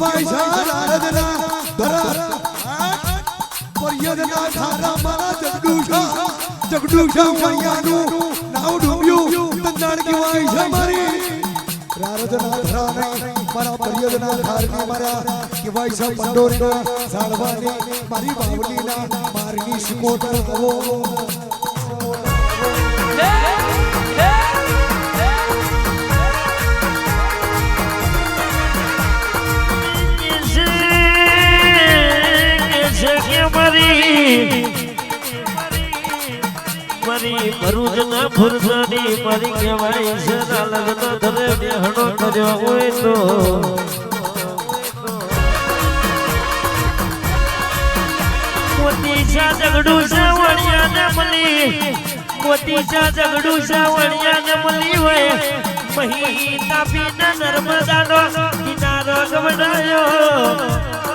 ભાઈ સારાધના ધરા. પર્યદના ધારા મારા જગડુશા જગડુશા મૈયાનું નાવ ડૂબ્યું. તંદાણ કહેવાય છે મારી. રારદના ધરાને મારા પર્યદના ધારની મારા. કહેવાય છે પંડોરીના ઝાડવાની. મારી બાવલીના મારની શિકોતર આવો મારી ભરૂચ ના ફુરસાની મારી કહેવાય છે ના લગ્ન ધરે બેહણો કર્યો હોય તો. મોતી ચા ઝઘડું સાવણિયા ને મળી મોતી ચા ઝઘડું સાવણિયા ને મળી હોય. મહી તાપી ના નર્મદા નો કિનારો ગવડાયો.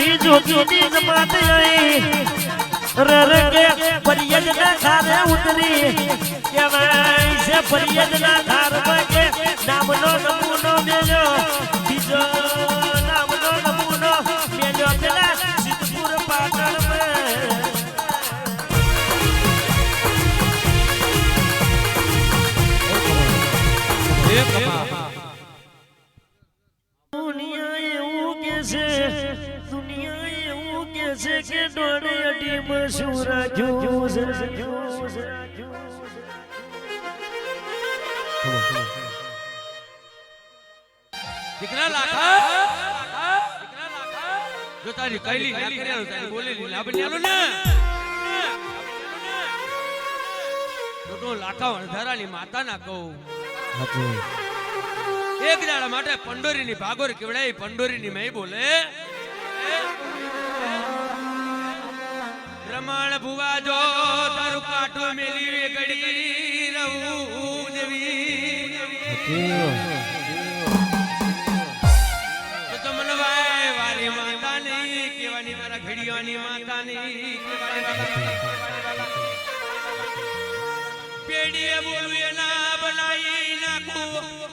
મેથી જોગીની જમાત આઈ રર કે પરિયજ ના ખારે ઉતરી. કહેવાય છે પરિયજ ના ખારમાં કે નામનો નમૂનો મેલો જો તારી કઈલી ના કર્યા તારી બોલેલી લાભની આલો ને. તો લાખા માતા ના કહું. એક દાડા માટે પંડોરીની ભાગોર કેવડાઈ પંડોરીની મેં બોલે. ભુવા જો તારું કાઠું મેલી વેગડી રહું જવી તો વારી માતાની કેવાની મારા ઘડીઓની માતાની પેડીએ બોલું એના બનાવી નાખું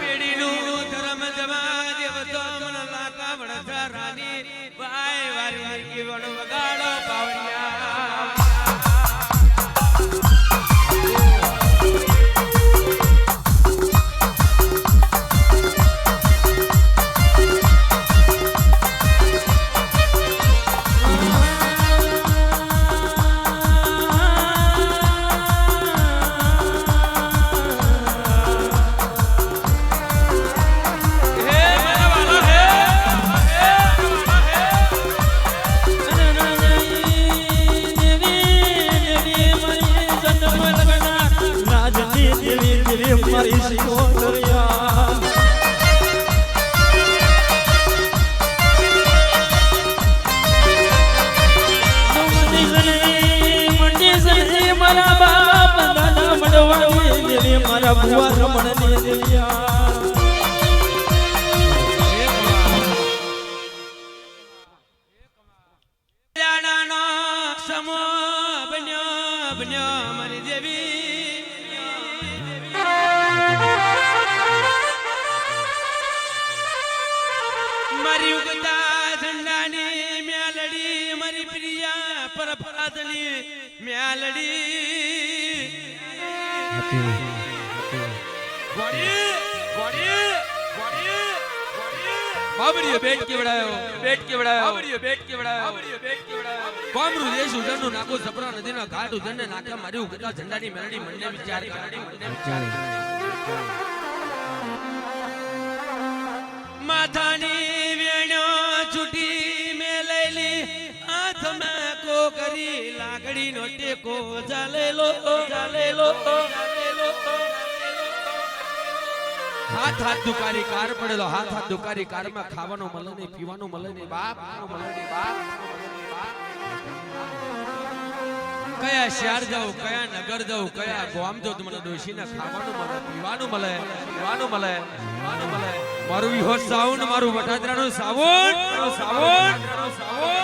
પેડીનું ધર્મ જમા દેવતો મન લાકા વાય વારી વગાડો પાવડિયા દેવી મારા ભુવા રમણ દેવિયા બાબરીએ બેટ કેવડાયો બેટ કેવડાયો બાબરીએ બેટ કેવડાયો બાબરીએ બેટ કેવડાયો કોમરું દેશ ઉજરનું નાખો સપરા નદીના ઘાટ ઉજરને નાખે મારી ઉગતા ઝંડાની મેલડી મંડે વિચાર માથાની વેણો છૂટી મેલેલી હાથમાં કોકરી લાકડીનો ટેકો ચાલેલો ચાલેલો ચાલેલો હાથ હાથ દુકારી કાર પડેલો, હાથ હાથ દુકારી કારમાં ખાવાનું મળે નહીં, પીવાનું મળે નહીં, બાપ મળે નહીં, બાપ કયા શહેર જાઉં, કયા નગર જાઉં, કયા ગામ જો મને ડોશીને ખાવાનું મળે પીવાનું મળે પીવાનું મળે પીવાનું મળે મારું વિહોશ સાઉન્ડ મારું વટાદરાનું સાવણ મારું સાવણ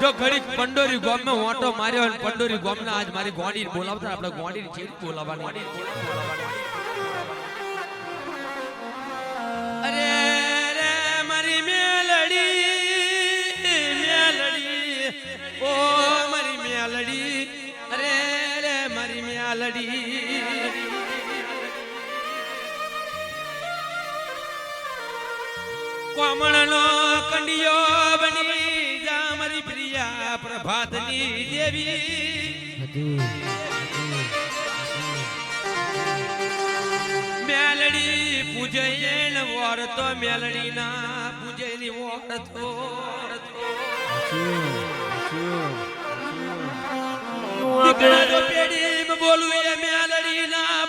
જો ઘડીક પંડોરી ગામમાં ઓટો માર્યો અને પંડોરી ગોમના આજ મારી ગોડી બોલાવતા આપણે ગોડી ચેડી બોલાવવાની. અરે રે મારી મેલડી મેલડી, ઓ મારી મેલડી, અરે રે મારી મેલડી. કોમળનો કંડિયો બની પ્રિયા દેવી મેલડી પૂજૈન વર તો મેલડી ના પૂજયની વરતો દીકરા બોલું એ મેલડી ના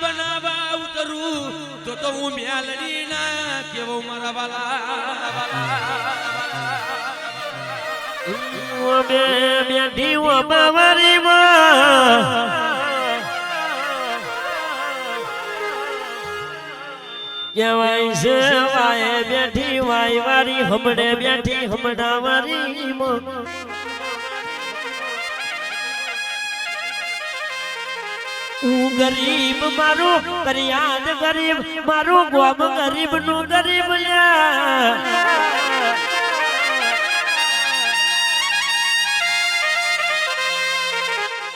તો તો હું મેલડી ના કેવો મારા વાલા. કહેવાય છે વાય બેઠી વાય વારી હમણે બેઠી હમણા વારી ગરીબ મારું, ફરિયાદ ગરીબ મારું ગોમ ગરીબનું ગરીબ લ્યા.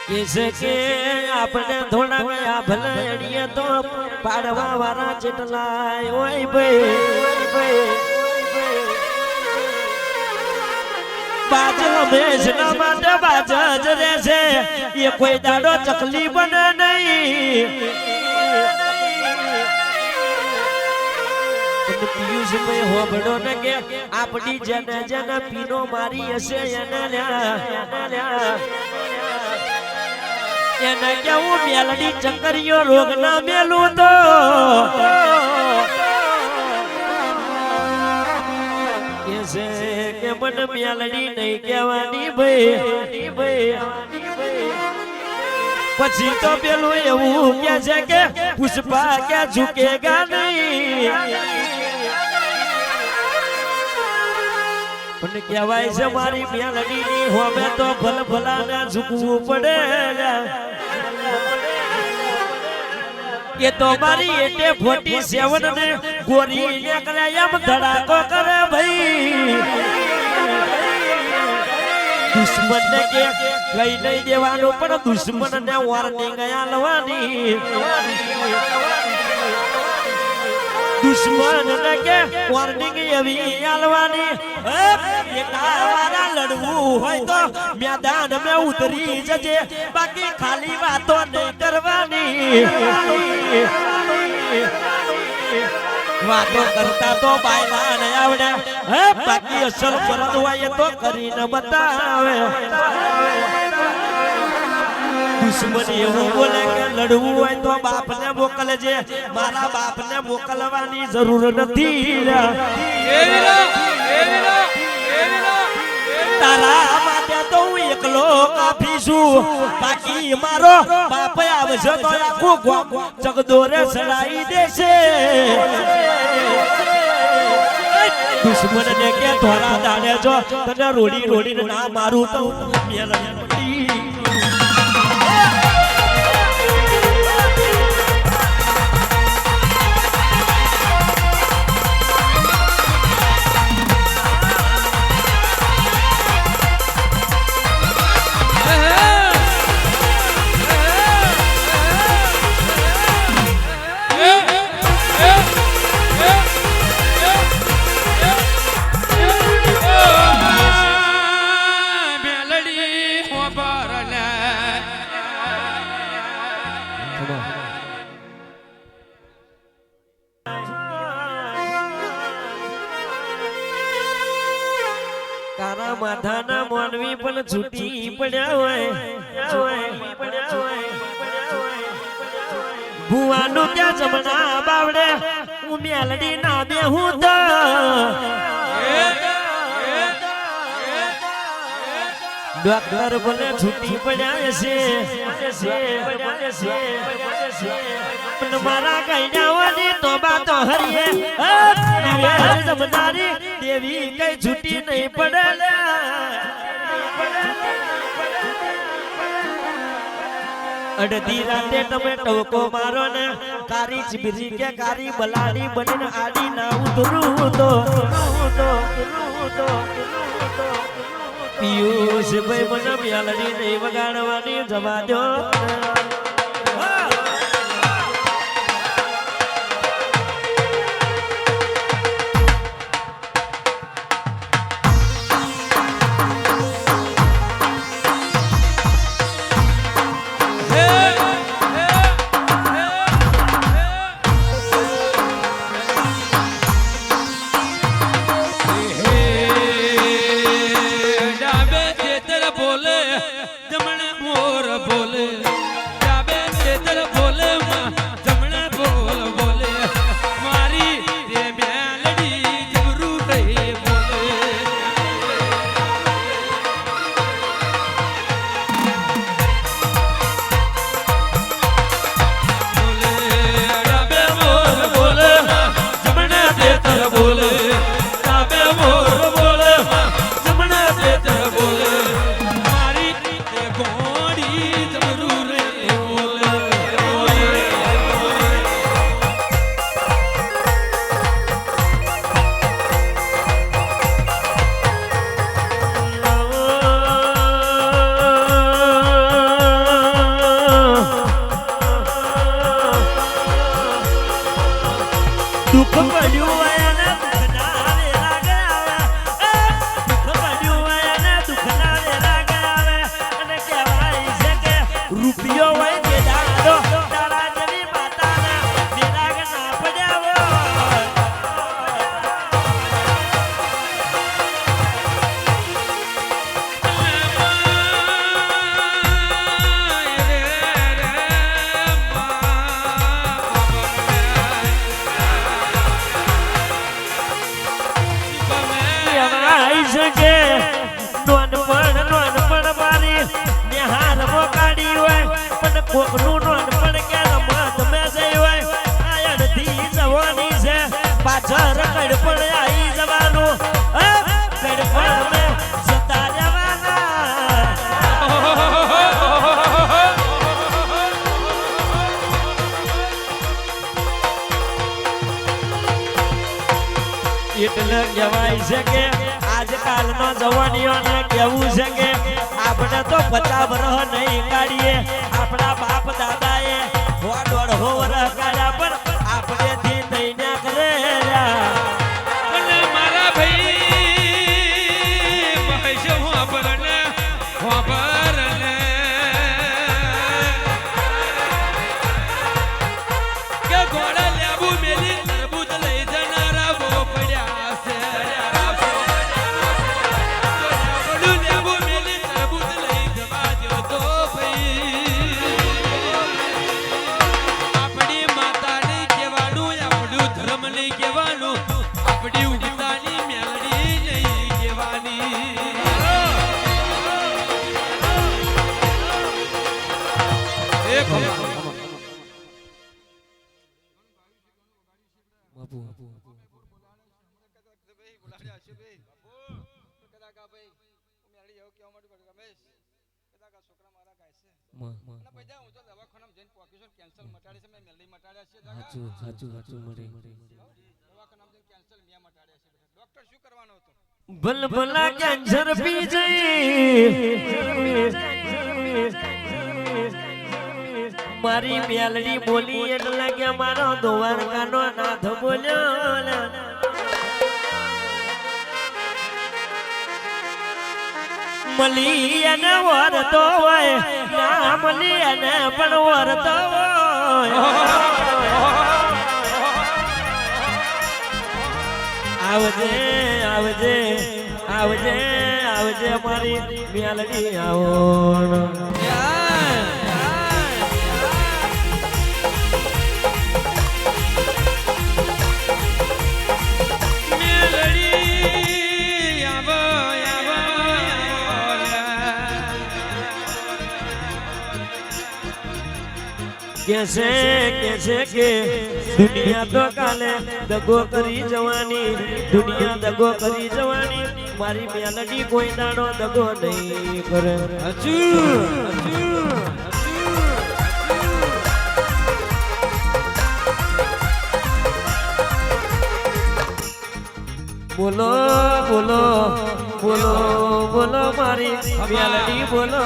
કે આપણે ગયા ભલે તો પાડવા વાળા જેટલા ઓય ભાઈ બાજ હંમેશ માટે બાજ એ કોઈ દાડો ચકલી બને નહીં. પિયુષભાઈ હોબળો ને કે આપણી જેને જેને પીનો મારી હશે એને લ્યા. એને કેવું મેલડી ચક્કરીઓ રોગ ના મેલું તો. કે મન મેલડી નહીં કહેવાની ભાઈ. પછી તો પેલું એવું કે છે કે પુષ્પા કે ઝુકેગા નહીં. પણ કહેવાય છે મારી મેલડી ની હોમે તો ભલ ભલાને ઝૂકવું પડે. એ તો મારી એટે ફોર્ટી સેવન ને ગોરી ને એમ ધડાકો કરે ભાઈ. દુશ્મન ને કે કઈ નહીં દેવાનું, પણ દુશ્મન ને વોર્નિંગ આલવાની દુશ્મન ને વોર્નિંગ એવી આલવાની. હે, એકા લડવું હોય તો મેદાન મે ઉતરી જજે. બાકી ખાલી વાતો નહીં કરવાની. વાતો કરતા તો બાયલા ને આવડે. હે? બાકી અસલ ફરજ હોય તો કરીને બતાવે. દુશ્મન એવું બોલે કે લડવું હોય તો બાપને મોકલજે. મારા બાપને મોકલવાની જરૂર નથી તારા માટે તો હું એકલો કાફી છું. બાકી મારો બાપ આવશે તો આખું ચગદોરે સડાઈ દેશે. દુશ્મન ને કે ધોરા દાડે જો તને રોડી રોડી ના મારું તો તારા માથાના મોનવી પણ છૂટી પડ્યા હોય. ભુવાનું ત્યાં જમણા બાવડે હું મેલડી ના બે હું તો. ડોક્ટર ભલે છૂટી પડ્યા છે. મારા કૈયાઓની તોબા તો હરીએ. જમનારી, દેવી કઈ છૂટી નહીં પડે અડધી રાતે તમે ટવકો મારો ને, કારી ચીબરી કે કારી બલાડી બનીને આડી ના ઉતરું તો. પિયુષ ભાઈ મને મ્યાલડી નહીં વગાડવાની જવા દો મોર કોકનું નોનપણ કે પાછળ કડપણ એટલે કહેવાય છે કે આજકાલના જવાનીઓને કેવું છે કે આપણે તો પચાસ નહીં કાઢીએ. આપણા ભલભલા કેન્સર પી જઈ. મારી મેલડી બોલી એટલે કે મારો દ્વારકાનો નાથ બોલ્યો. મલી અને વરતો હોય ના મળી અને પણ વરતો આવજે આવજે આવજે આવજે મારી મ્યાલડી આવો કેસે કે કે દુનિયા તો કાલે દગો કરી જવાની, દુનિયા દગો કરી જવાની. મારી મેલડી કોઈ દાડો દગો નહીં કરે. હજુ બોલો બોલો બોલો બોલો મારી મેલડી, બોલો.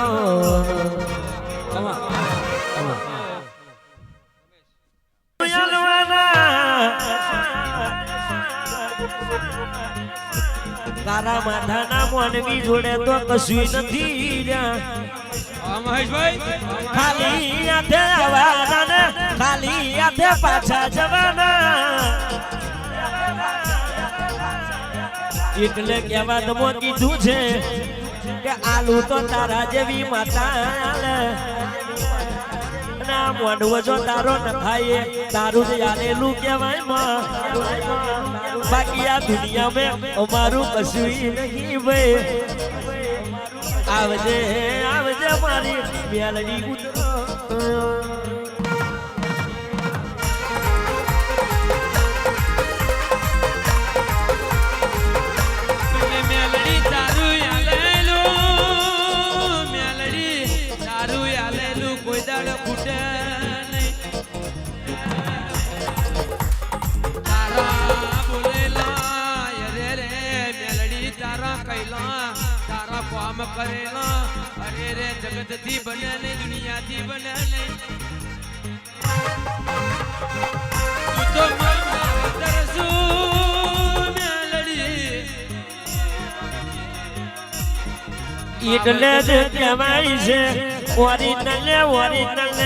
તારા માથાના મોનવી જોડે તો કશું નથી ખાલી હાથે આવવાના ને ખાલી હાથે પાછા જવાના. એટલે કહેવા તો મો કીધું છે કે આલુ તો તારા જેવી માતા. ના મોઢવો જો તારો ન ખાય તારું જ આલેલું કહેવાયમાં. બાકી આ દુનિયામાં અમારું કશું નહીં ભાઈ. આવજે આવજે મારી મેલડી કૂતરો અરે થી બને નહીં દુનિયાથી બને નહીં તું તો એટલે જ કહેવાય છે ઓરિજિનલ ઓરિજિનલ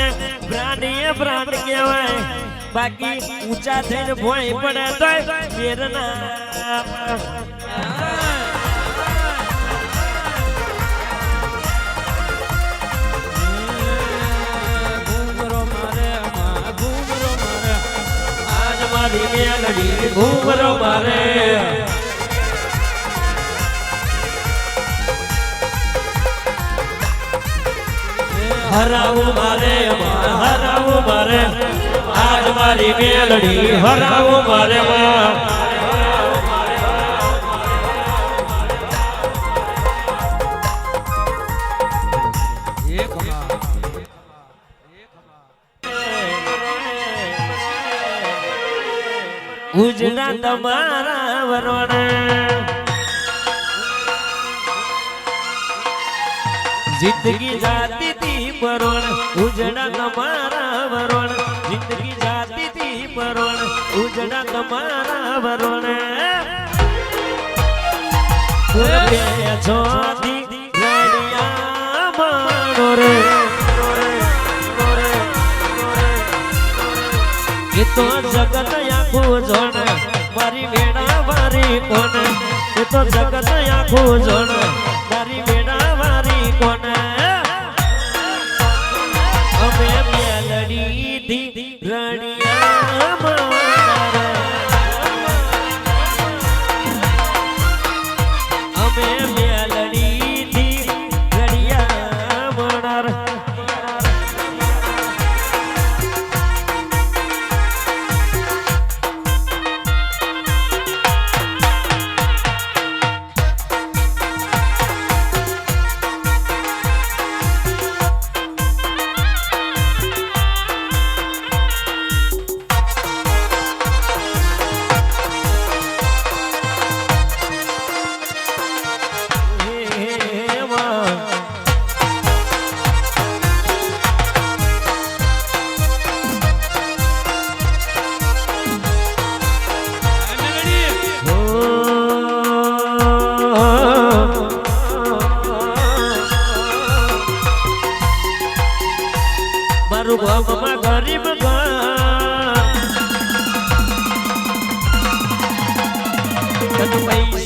બ્રાન્ડ એ બ્રાન્ડ કહેવાય. બાકી ઊંચા થઈને ભોય પડે તોય મેરના મારી મેલડી ઘૂમરો મારે. હરાવું મારે હરાવું મારે. આજ મારી મેલડી હરાવું મારે તમારા વરવણ. જિંદગી જાતી તી પરોણ ઉજડા તમારા વરોણ જિંદગી જાતી તી પરોણ ઉજડા તમારા વરોણ બે છોડી રડિયા માણો રે. એ તો જગત આખું જોણ મારી વેડા મારી કોણ એ તો જગત આખું જોણ મારી family.